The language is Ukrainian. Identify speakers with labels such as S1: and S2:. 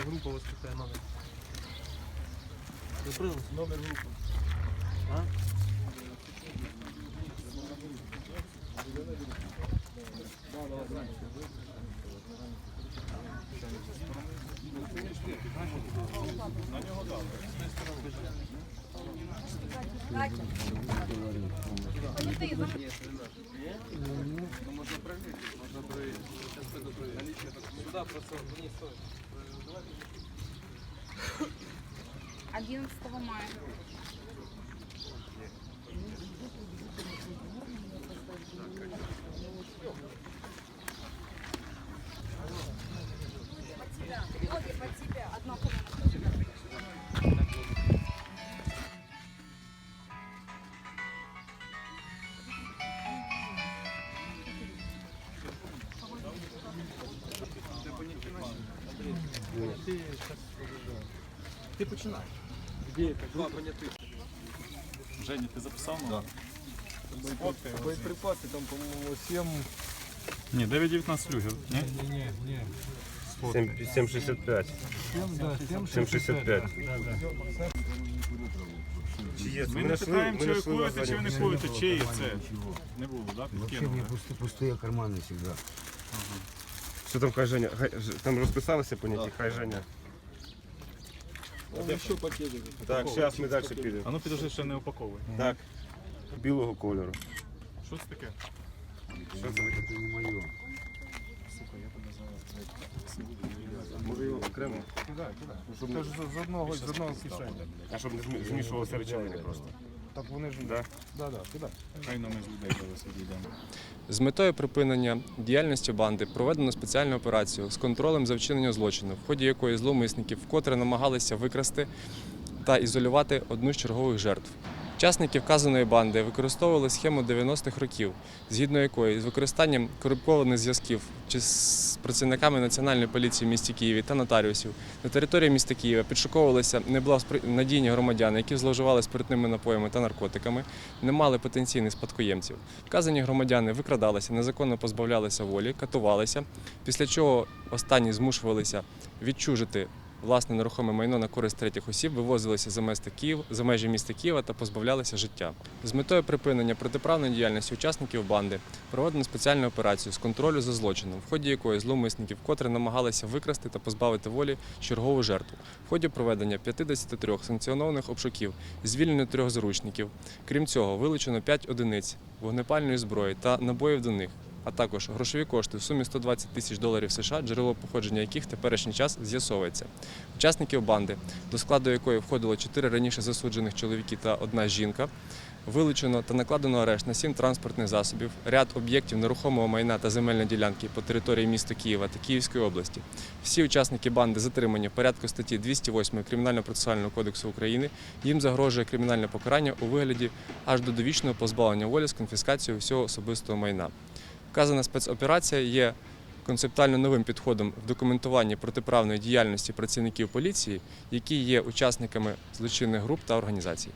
S1: Яка група у вас номер? Забрали? Номер групи. А? Можно проверить, можно проверить. Сейчас пойду проверить. Сюда просто вниз стоит.
S2: 11 мая. Одно колено.
S1: Ты сейчас Ты починай. Где это? Два понятых.
S3: Женя, ти записав? Да.
S4: Боєприпаси там, по-моєму, 7.
S3: Ні, 9-19 люгів. Ні?
S4: Ні, ні.
S5: 7,65.
S4: 7, да, 7,
S5: 7,65. Чи є?
S3: Ми не питаємо, чи ви куєте, чи ви не куєте, чиє це. Не було, так?
S6: Вообще
S3: Підкинули.
S6: мне пусты, пустые карманы всегда.
S5: Що там хай Женя? Хай, Ж- там розписалися поняті, хай Женя.
S4: Ще пакетик.
S5: Так, зараз ми далі підемо.
S3: А ну підожди, ще не упаковує.
S5: Так. Білого кольору.
S3: Що це таке?
S5: Що це таке?
S6: Это не мое.
S5: Може його окремо?
S4: Щоб теж з одного, з одного кишені.
S5: А щоб не змішувалося речовини просто.
S4: Так вони ж...
S5: Да?
S4: Да, да, туди.
S3: Хай нам з людей зараз відійдемо.
S7: З метою припинення діяльності банди проведено спеціальну операцію з контролем за вчинення злочину, в ході якої зловмисники вкотре намагалися викрасти та ізолювати одну з чергових жертв. Учасники вказаної банди використовували схему 90-х років, згідно якої з використанням корумпованих зв'язків чи з працівниками Національної поліції в місті Києві та нотаріусів на території міста Києва підшуковувалися неблагонадійні громадяни, які зловживали спиртними напоями та наркотиками, не мали потенційних спадкоємців. Вказані громадяни викрадалися, незаконно позбавлялися волі, катувалися, після чого останні змушувалися відчужити власне нерухоме майно на користь третіх осіб, вивозилися за, міста Київ, за межі міста Києва та позбавлялися життя. З метою припинення протиправної діяльності учасників банди проведено спеціальну операцію з контролю за злочином, в ході якої зловмисники вкотре намагалися викрасти та позбавити волі чергову жертву. В ході проведення 53 санкціонованих обшуків, звільнено трьох заручників. Крім цього, вилучено 5 одиниць вогнепальної зброї та набоїв до них. А також грошові кошти в сумі 120 тисяч доларів США, джерело походження яких в теперішній час з'ясовується. Учасників банди, до складу якої входило чотири раніше засуджених чоловіки та одна жінка, вилучено та накладено арешт на сім транспортних засобів, ряд об'єктів нерухомого майна та земельної ділянки по території міста Києва та Київської області. Всі учасники банди затримані в порядку статті 208 Кримінально-процесуального кодексу України. Їм загрожує кримінальне покарання у вигляді аж до довічного позбавлення волі з конфіскацією всього особистого майна. Вказана спецоперація є концептуально новим підходом в документуванні протиправної діяльності працівників поліції, які є учасниками злочинних груп та організацій.